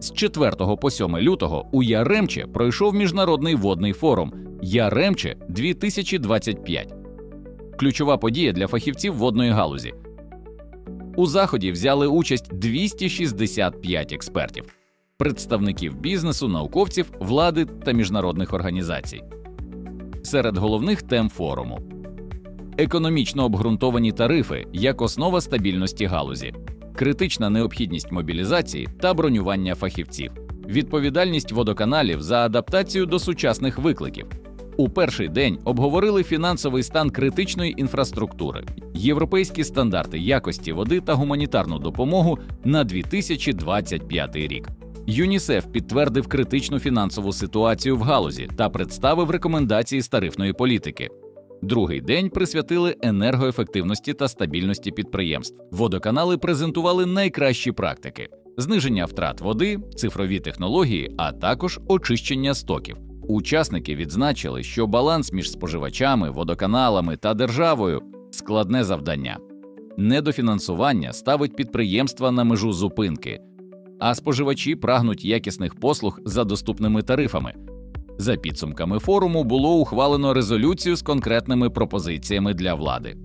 З 4 по 7 лютого у Яремче пройшов міжнародний водний форум Яремче 2025. Ключова подія для фахівців водної галузі. У заході взяли участь 265 експертів, представників бізнесу, науковців, влади та міжнародних організацій. Серед головних тем форуму економічно обґрунтовані тарифи як основа стабільності галузі, критична необхідність мобілізації та бронювання фахівців, відповідальність водоканалів за адаптацію до сучасних викликів. У перший день обговорили фінансовий стан критичної інфраструктури, європейські стандарти якості води та гуманітарну допомогу на 2025 рік. ЮНІСЕФ підтвердив критичну фінансову ситуацію в галузі та представив рекомендації з тарифної політики. Другий день присвятили енергоефективності та стабільності підприємств. Водоканали презентували найкращі практики: зниження втрат води, цифрові технології, а також очищення стоків. Учасники відзначили, що баланс між споживачами, водоканалами та державою складне завдання. Недофінансування ставить підприємства на межу зупинки, а споживачі прагнуть якісних послуг за доступними тарифами. За підсумками форуму було ухвалено резолюцію з конкретними пропозиціями для влади.